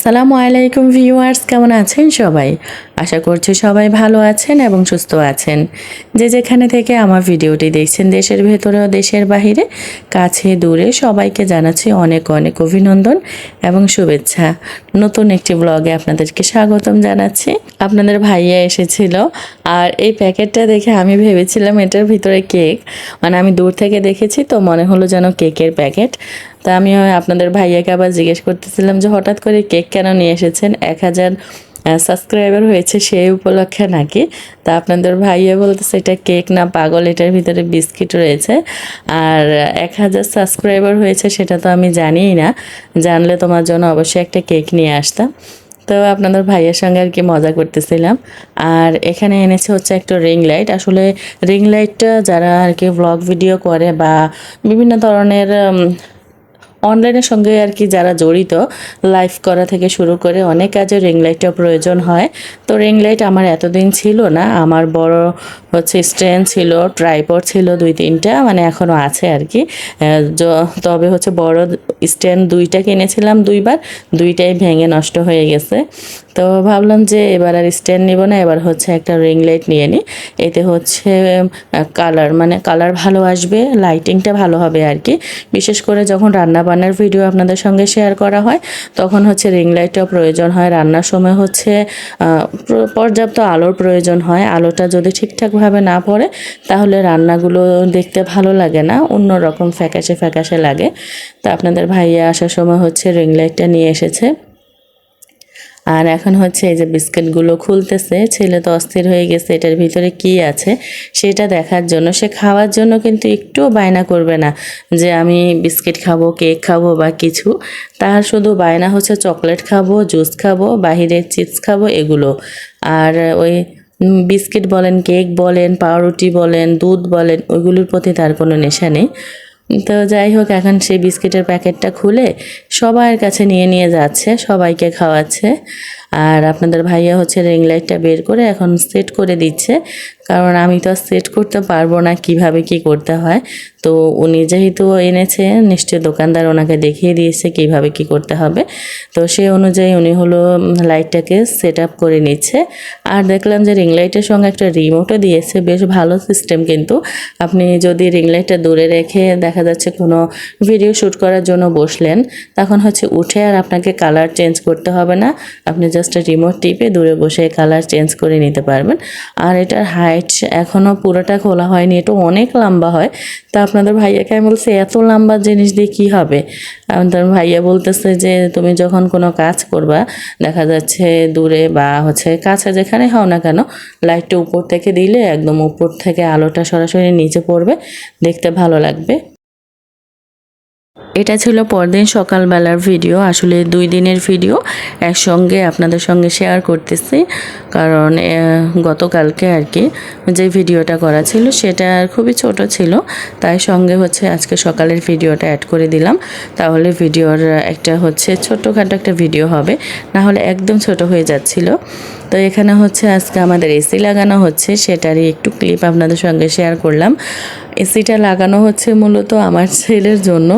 আসসালামু আলাইকুম ভিউয়ার্স, কেমন আছেন সবাই? আশা করছি সবাই ভালো আছেন এবং সুস্থ আছেন। যে যেখানে থেকে আমার ভিডিওটি দেখছেন, দেশের ভেতরে ও দেশের বাহিরে, কাছে, দূরে সবাইকে জানাচ্ছি অনেক অনেক অভিনন্দন এবং শুভেচ্ছা। নতুন একটি ব্লগে আপনাদেরকে স্বাগতম জানাচ্ছি। আপনাদের ভাইয়া এসেছিল আর এই প্যাকেটটা দেখে আমি ভেবেছিলাম এটার ভিতরে কেক। মানে আমি দূর থেকে দেখেছি, তো মনে হলো যেন কেকের প্যাকেট। তা আমি আপনাদের ভাইয়াকে আবার জিজ্ঞেস করতেছিলাম যে হঠাৎ করে কেক কেন নিয়ে এসেছেন? এক হাজার সাবস্ক্রাইবার হয়েছে সেই উপলক্ষে নাকি? তা আপনাদের ভাইয়া বলতেছে এটা কেক না পাগল, এটার ভিতরে বিস্কিট রয়েছে। আর এক হাজার সাবস্ক্রাইবার হয়েছে সেটা তো আমি জানিই না। জানলে তোমার জন্য অবশ্যই একটা কেক নিয়ে আসতাম। তো আপনাদের ভাইয়ের সঙ্গে আর কি মজা করতেছিলাম। আর এখানে এনেছে হচ্ছে একটা রিং লাইট আসলে রিং লাইটটা যারা আর কি ব্লগ ভিডিও করে বা বিভিন্ন ধরনের অনলাইনের সঙ্গে আর কি যারা জড়িত লাইভ করা থেকে শুরু করে অনেক কাজে রিং লাইটটা প্রয়োজন হয়। তো রিং লাইট আমার এতদিন ছিল না, আমার বড় হচ্ছে স্ট্যান্ড ছিল ট্রাইপড ছিল দুই তিনটা মানে এখনও আছে আর কি। তবে হচ্ছে বড় স্ট্যান্ড দুইটা কিনেছিলাম দুইবার, দুইটাই ভেঙে নষ্ট হয়ে গেছে। তো ভাবলাম যে এবার আর স্ট্যান্ড নিব না, এবার হচ্ছে একটা রিং লাইট নিয়ে নিই এতে হচ্ছে কালার মানে কালার ভালো আসবে লাইটিংটা ভালো হবে আর কি। বিশেষ করে যখন রান্না বান্নার ভিডিও আপনাদের সঙ্গে শেয়ার করা হয়। তখন হচ্ছে রিং লাইটটা প্রয়োজন হয়, রান্নার সময় হচ্ছে পর্যাপ্ত আলোর প্রয়োজন হয়। আলোটা যদি ঠিকঠাকভাবে না পড়ে, তাহলে রান্নাগুলো দেখতে ভালো লাগে না অন্য রকম ফ্যাকাশে ফ্যাকাশে লাগে। তা আপনাদের ভাইয়া আসার সময় হচ্ছে রিং লাইটটা নিয়ে এসেছে। আর এখন হচ্ছে এই যে বিস্কিটগুলো খুলতেছে, ছেলে তো অস্থির হয়ে গেছে, এটার ভিতরে কি আছে সেটা দেখার জন্য, সে খাওয়ার জন্য কিন্তু একটুও বায়না করবে না যে আমি বিস্কিট খাব, কেক খাব বা কিছু। তার শুধু বায়না হচ্ছে চকলেট খাব, জুস খাব, বাহিরের চিপস খাব, এগুলো। আর ওই বিস্কিট বলেন, কেক বলেন, পাউরুটি বলেন, দুধ বলেন, ওইগুলোর প্রতি তার কোনো নেশা নেই। তো যাই হোক, এখন সেই বিস্কিটের প্যাকেটটা খুলে সবার কাছে নিয়ে নিয়ে যাচ্ছে, সবাইকে খাওয়াচ্ছে। আর আপনাদের ভাইয়া হচ্ছে রিং লাইটটা বের করে এখন সেট করে দিচ্ছে। কারণ আমি তো সেট করতে পারব না কীভাবে কি করতে হয়। তো উনি যেহেতু এনেছে, নিশ্চয়ই দোকানদার ওনাকে দেখিয়ে দিয়েছে কীভাবে কি করতে হবে। তো সেই অনুযায়ী উনি হলো লাইটটাকে সেট আপ করে নিচ্ছে। আর দেখলাম যে রিং লাইটের সঙ্গে একটা রিমোটও দিয়েছে, বেশ ভালো সিস্টেম কিন্তু। আপনি যদি রিং লাইটটা দূরে রেখে দেখা যাচ্ছে কোনো ভিডিও শ্যুট করার জন্য বসলেন, তখন হচ্ছে উঠে আর আপনাকে কালার চেঞ্জ করতে হবে না। আপনি জাস্ট রিমোট টিপে দূরে বসে কালার চেঞ্জ করে নিতে পারবেন। আর এটার হাইট এখনও পুরোটা খোলা হয়নি, এটা অনেক লম্বা হয়। তা আপনাদের ভাইয়াকে আমি বলছি, এত লম্বা জিনিস দিয়ে কী হবে? আমাদের ভাইয়া বলতেছে যে, তুমি যখন কোনো কাজ করবা, দেখা যাচ্ছে দূরে বা হচ্ছে কাছে যেখানে হও না কেন লাইটটা উপর থেকে দিলে একদম উপর থেকে আলোটা সরাসরি নিচে পড়বে, দেখতে ভালো লাগবে। এটা ছিল পরদিন সকালবেলার ভিডিও, আসলে দুই দিনের ভিডিও একসঙ্গে আপনাদের সঙ্গে শেয়ার করতেছি। কারণ গতকালকে আর কি যে ভিডিওটা করা ছিল সেটা খুবই ছোট ছিল, তাই সঙ্গে হচ্ছে আজকে সকালের ভিডিওটা অ্যাড করে দিলাম। তাহলে ভিডিওর একটা হচ্ছে ছোটোখাটো একটা ভিডিও হবে না হলে একদম ছোট হয়ে যাচ্ছিল। তো এখানে হচ্ছে আজকে আমাদের এসি লাগানো হচ্ছে, সেটারই একটু ক্লিপ আপনাদের সঙ্গে শেয়ার করলাম। এসিটা লাগানো হচ্ছে মূলত আমার ছেলের জন্য।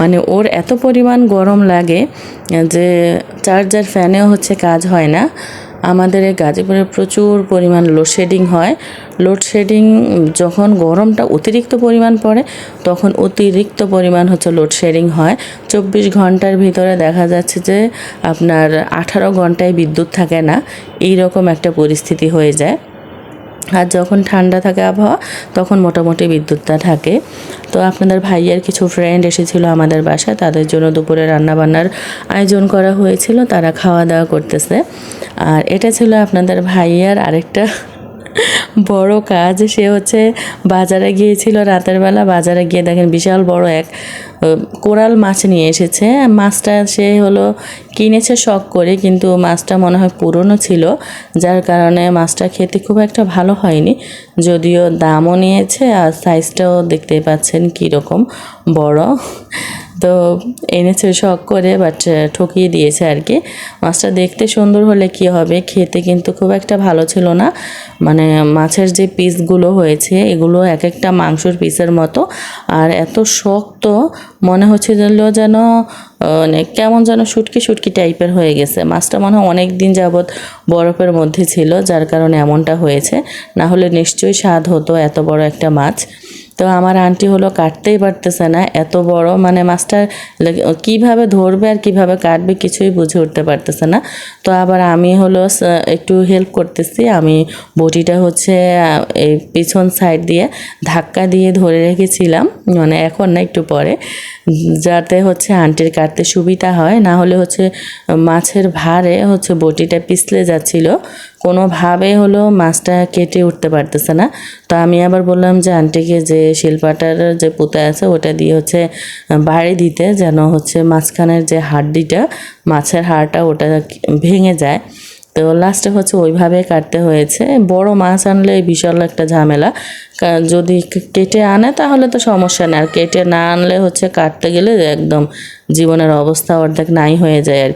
মানে ওর এত পরিমাণ গরম লাগে, যে চার্জার ফ্যানেও হচ্ছে কাজ হয় না। আমাদের গাজীপুরে প্রচুর পরিমাণ লোডশেডিং হয়। লোডশেডিং যখন গরমটা অতিরিক্ত পরিমাণ পড়ে, তখন অতিরিক্ত পরিমাণ হচ্ছে লোডশেডিং হয়। চব্বিশ ঘণ্টার ভিতরে দেখা যাচ্ছে যে আপনার আঠারো ঘন্টায় বিদ্যুৎ থাকে না। এই রকম একটা পরিস্থিতি হয়ে যায়। আর যখন ঠান্ডা থাকে আবহাওয়া, তখন মোটামুটি বিদ্যুৎটা থাকে। তো আপনাদের ভাইয়ের কিছু ফ্রেন্ড এসেছিল আমাদের বাসায়, তাদের জন্য দুপুরে রান্নাবান্নার আয়োজন করা হয়েছিল, তারা খাওয়া দাওয়া করতেছে। আর এটা ছিল আপনাদের ভাইয়ার আরেকটা বড় কাজ, সে হচ্ছে বাজারে গিয়েছিল রাতের বেলা, বাজারে গিয়ে দেখেন বিশাল বড় এক কোরাল মাছ নিয়ে এসেছে। মাছটা সে হলো কিনেছে শখ করে, কিন্তু মাছটা মনে হয় পুরনো ছিল, যার কারণে মাছটা খেতে খুব একটা ভালো হয়নি। যদিও দামও নিয়েছে আর সাইজটাও দেখতে পাচ্ছেন কীরকম বড়। তো এনেছে শখ করে বাট ঠকিয়ে দিয়েছে আর কি মাছটা দেখতে সুন্দর হলে কি হবে? খেতে কিন্তু খুব একটা ভালো ছিল না। মানে মাছের যে পিসগুলো হয়েছে, এগুলো এক একটা মাংসর পিসের মতো। আর এত শক্ত, মনে হচ্ছে যেন মানে কেমন যেন শুটকি শুটকি টাইপের হয়ে গেছে। মাছটা মনে হয় অনেক দিন যাবৎ বরফের মধ্যে ছিল, যার কারণে এমনটা হয়েছে। না হলে নিশ্চয়ই স্বাদ হতো এত বড় একটা মাছ। তো আমার আন্টি হলো কাটতেই পারতেছে না, এত বড় মানে মাছটা কীভাবে ধরবে আর কীভাবে কাটবে কিছুই বুঝে উঠতে পারতেছে না। তো আবার আমি হলো একটু হেল্প করতেছি, আমি বটিটা হচ্ছে এই পিছন সাইড দিয়ে ধাক্কা দিয়ে ধরে রেখেছিলাম মানে এখন না একটু পরে, যাতে হচ্ছে আন্টির কাটতে সুবিধা হয়, না হলে হচ্ছে মাছের ভারে হচ্ছে বটিটা পিছলে যাচ্ছিল কোনোভাবে হলো মাছটা কেটে উঠতে পারতেছে না। তো আমি আবার বললাম যে আন্টিকে যে শিল্পাটার যে পুঁতে আছে ওটা দিয়ে হচ্ছে বাড়ি দিতে যেন হচ্ছে মাঝখানের যে হাড্ডিটা, মাছের হাড়টা ওটা ভেঙে যায়। তো লাস্টে হচ্ছে ওইভাবে কাটতে হয়েছে। বড় মাছ আনলে বিশাল একটা ঝামেলা। যদি কেটে আনে তাহলে তো সমস্যা নেই। আর কেটে না আনলে হচ্ছে কাটতে গেলে একদম জীবনের অবস্থা অর্ধেক নাই হয়ে যায় আর।